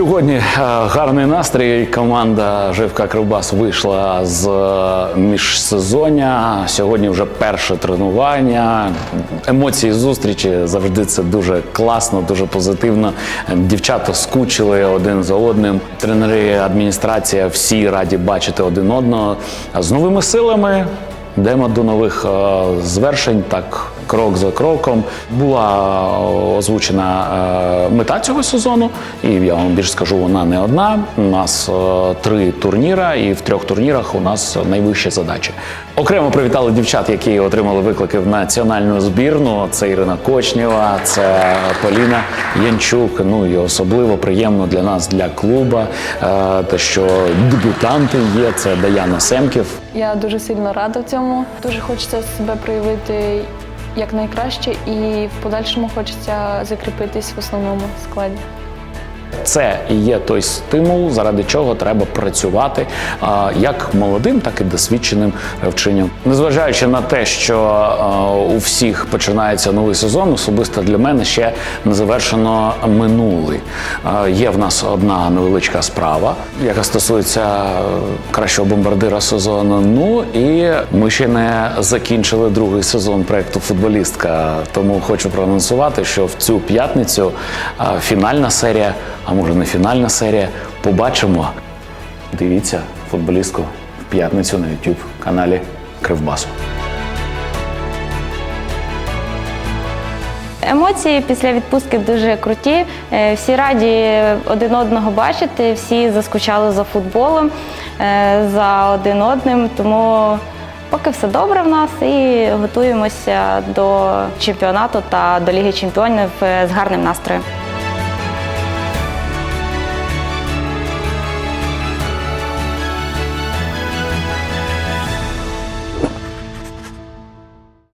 Сьогодні е, гарний настрій. Команда Живка Кривбас вийшла з е, міжсезоння. Сьогодні вже перше тренування. Емоції зустрічі завжди це дуже класно, дуже позитивно. Дівчата скучили один за одним. Тренери, адміністрація всі раді бачити один одного з новими силами. Йдемо до нових е, звершень, так крок за кроком. Була е, озвучена е, мета цього сезону, і я вам більше скажу, вона не одна. У нас три турніра, і в трьох турнірах у нас найвищі задачі. Окремо привітали дівчат, які отримали виклики в національну збірну. Це Ірина Кочнєва, це Поліна Янчук. Ну і особливо приємно для нас, для клуба, те, що дебютанти є. Це Даяна Семків, Я дуже сильно рада цьому. Дуже хочеться себе проявити якнайкраще і в подальшому хочеться закріпитись в основному складі. Це і є той стимул, заради чого треба працювати як молодим, так і досвідченим гравчиням. Незважаючи на те, що у всіх починається новий сезон, особисто для мене ще не завершено минулий. Є в нас одна невеличка справа, яка стосується кращого бомбардира сезону. Ну і ми ще не закінчили другий сезон проекту Футболістка. Тому хочу проанонсувати, що в цю п'ятницю фінальна серія, а може не фінальна серія. Побачимо. Дивіться футболістку в п'ятницю на YouTube каналі Кривбасу. Емоції після відпустки дуже круті. Е, Всі раді один одного бачити, всі заскучали за футболом, е, за один одним. Тому поки все добре в нас і готуємося до чемпіонату та до Ліги Чемпіонів е, з гарним настроєм.